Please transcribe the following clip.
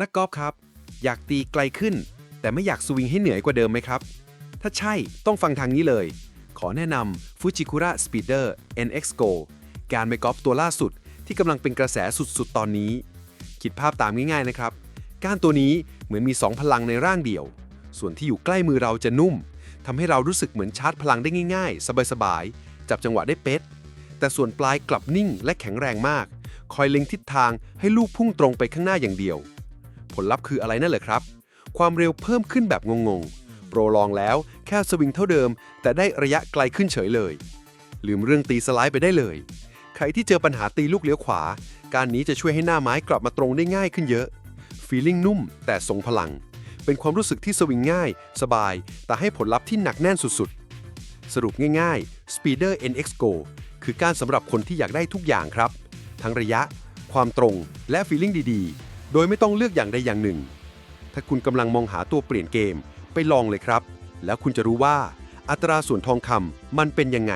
นักกอล์ฟครับ อยากตีไกลขึ้น แต่ไม่อยากสวิงให้เหนื่อยกว่าเดิมไหมครับ ถ้าใช่ต้องฟังทางนี้เลย ขอแนะนำ Fujikura Speeder NX Go การไมกอล์ฟตัวล่าสุดที่กำลังเป็นกระแสสุดๆ ตอนนี้ คิดภาพตามง่ายๆนะครับ ก้านตัวนี้เหมือนมี 2 พลังในร่างเดียว ส่วนที่อยู่ใกล้มือเราจะนุ่มทำให้เรารู้สึกเหมือนชาร์จพลังได้ง่ายๆ สบายๆจับจังหวะได้เป๊ะแต่ส่วนปลายกลับนิ่งและแข็งแรงมาก คอยเล็งทิศทางให้ลูกพุ่งตรงไปข้างหน้าอย่างเดียว ลลัพธ์คืออะไรนั่นเหรอครับ ความเร็วเพิ่มขึ้นแบบงงๆ โปรลองแล้วแค่สวิงเท่าเดิม แต่ได้ระยะไกลขึ้นเฉยเลย ลืมเรื่องตีสไลด์ไปได้เลย ใครที่เจอปัญหาตีลูกเลี้ยวขวา การนี้จะช่วยให้หน้าไม้กลับมาตรงได้ง่ายขึ้นเยอะฟีลิ่งนุ่ม แต่ทรงพลัง เป็นความรู้สึกที่สวิงง่าย สบาย แต่ให้ผลลัพธ์ที่หนักแน่นสุดๆ สรุปง่ายๆ Speeder NX Go คือการสำหรับคนที่อยากได้ทุกอย่างครับ ทั้งระยะ ความตรง และฟีลิ่งดีๆ โดยไม่ต้องเลือกอย่างใดอย่างหนึ่ง ถ้าคุณกำลังมองหาตัวเปลี่ยนเกมไปลองเลยครับ แล้วคุณจะรู้ว่าอัตราส่วนทองคำมันเป็นยังไง